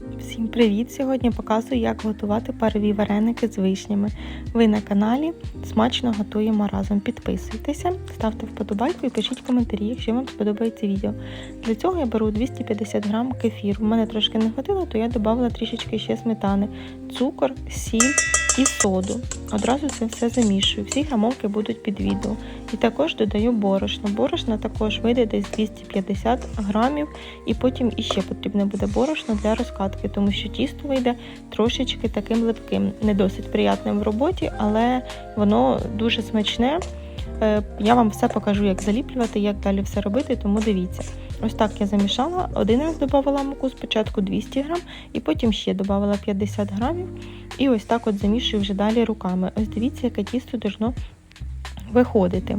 Всім привіт! Сьогодні показую, як готувати парові вареники з вишнями. Ви на каналі Смачно готуємо разом. Підписуйтеся, ставте вподобайку і пишіть коментарі, якщо вам сподобається відео. Для цього я беру 250 грам кефіру. У мене трошки не хватило, то я додала трішечки ще сметани, цукор, сіль і соду. Одразу це все замішую. Всі грамовки будуть під відео. І також додаю борошно. Борошно також вийде десь 250 грамів, і потім іще потрібне буде борошно для розкатки, тому що тісто вийде трошечки таким липким, не досить приятним в роботі, але воно дуже смачне. Е, Я вам все покажу, як заліплювати, як далі все робити, тому дивіться. Ось так я замішала. Один раз додавала муку, спочатку 200 грам, і потім ще додавала 50 грамів. І ось так от замішую вже далі руками. Ось дивіться, яке тісто должно виходити.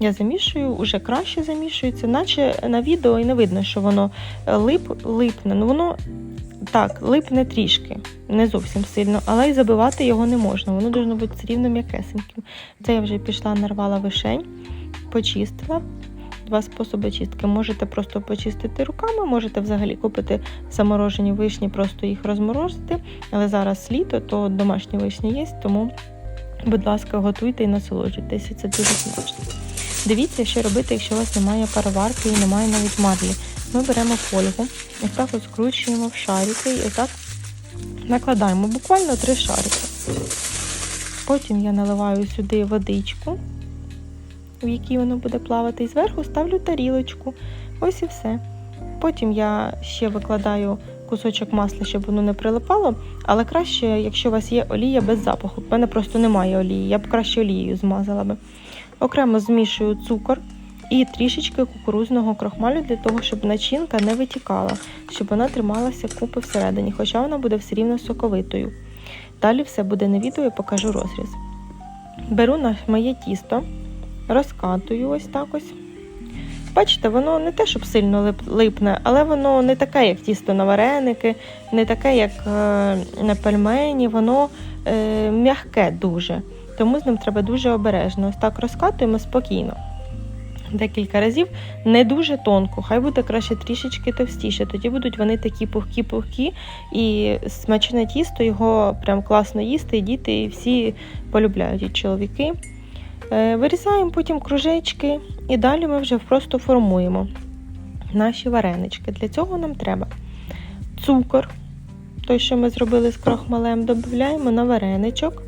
Я замішую, вже краще замішується, наче на відео і не видно, що воно лип, липне. Ну воно так, липне трішки, не зовсім сильно, але й забивати його не можна. Воно должно бути рівно м'якесеньким. Це я вже пішла, нарвала вишень, почистила. Два способи чистки. Можете просто почистити руками, можете взагалі купити заморожені вишні, просто їх розморозити. Але зараз літо, то домашні вишні є, тому, будь ласка, готуйте і насолоджуйтеся. Це дуже смачно. Дивіться, що робити, якщо у вас немає пароварки і немає навіть марлі. Ми беремо фольгу, ось так от скручуємо в шарики і отак накладаємо буквально три шарики. Потім я наливаю сюди водичку, в якій воно буде плавати, і зверху ставлю тарілочку. Ось і все. Потім я ще викладаю кусочок масла, щоб воно не прилипало, але краще, якщо у вас є олія без запаху. У мене просто немає олії, я б краще олією змазала би. Окремо змішую цукор і трішечки кукурузного крохмалю для того, щоб начинка не витікала, щоб вона трималася купи всередині, хоча вона буде все рівно соковитою. Далі все буде на відео, я покажу розріз. Беру на моє тісто, розкатую ось так ось. Бачите, воно не те, щоб сильно лип, липне, але воно не таке, як тісто на вареники, не таке, як е, на пельмені, воно е, м'яке дуже. Тому з ним треба дуже обережно. Ось так розкатуємо спокійно. Декілька разів не дуже тонко, хай буде краще трішечки товстіше. Тоді будуть вони такі пухкі-пухкі, і смачне тісто, його прям класно їсти, і діти всі полюбляють і чоловіки. Е, Вирізаємо потім кружечки і далі ми вже просто формуємо наші варенички. Для цього нам треба цукор, той, що ми зробили з крохмалем, додаємо на вареничок.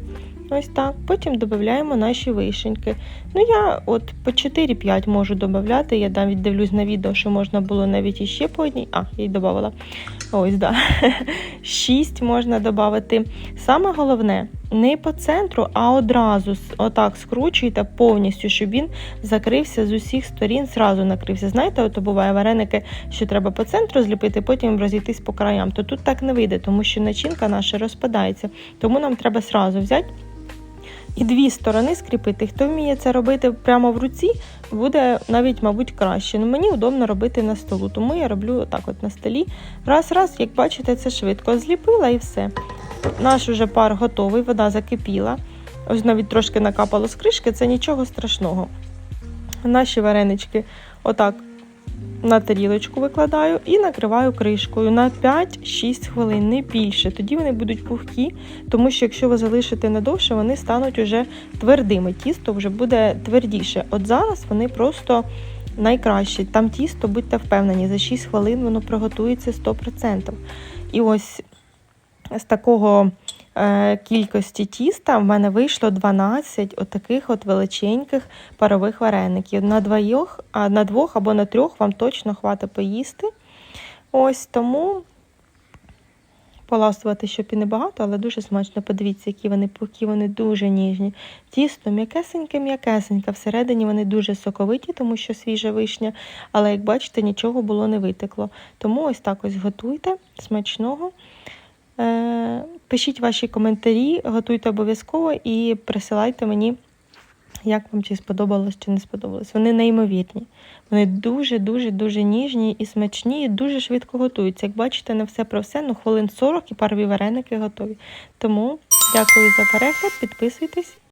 Ось так. Потім додаємо наші вишеньки. Ну, я от по 4-5 можу додати. Я навіть дивлюсь на відео, що можна було навіть іще по одній. А, я її додавала. Ось, да. 6 можна додати. Саме головне, не по центру, а одразу отак скручуйте повністю, щоб він закрився з усіх сторін, зразу накрився. Знаєте, от буває вареники, що треба по центру зліпити, потім розійтись по краям. То тут так не вийде, тому що начинка наша розпадається. Тому нам треба зразу взяти. І дві сторони скріпити. Хто вміє це робити прямо в руці, буде навіть, мабуть, краще. Ну, Мені удобно робити на столу, тому я роблю отак от на столі. Раз-раз, як бачите, це швидко зліпила і все. Наш уже пар готовий, вода закипіла. Ось навіть трошки накапало з кришки, це нічого страшного. Наші варенички отак на тарілочку викладаю і накриваю кришкою на 5-6 хвилин, не більше. Тоді вони будуть пухкі, тому що якщо ви залишите надовше, вони стануть уже твердими. Тісто вже буде твердіше. От зараз вони просто найкращі. Там тісто, будьте впевнені, за 6 хвилин воно приготується 100%. І ось з такого кількості тіста в мене вийшло 12 отаких от величеньких парових вареників. На двох, на двох або на трьох вам точно хватить поїсти. Ось тому поласувати, щоб і небагато, але дуже смачно. Подивіться, які вони пухкі, вони дуже ніжні. Тісто м'якесеньке-м'якесеньке. Всередині вони дуже соковиті, тому що свіжа вишня, але, як бачите, нічого було не витекло. Тому ось так ось готуйте смачного. Е, Пишіть ваші коментарі, готуйте обов'язково і присилайте мені, як вам чи сподобалось, чи не сподобалось. Вони неймовірні. Вони дуже-дуже дуже ніжні і смачні, і дуже швидко готуються. Як бачите, не все про все, ну хвилин 40 і парові вареники готові. Тому дякую за перегляд, підписуйтесь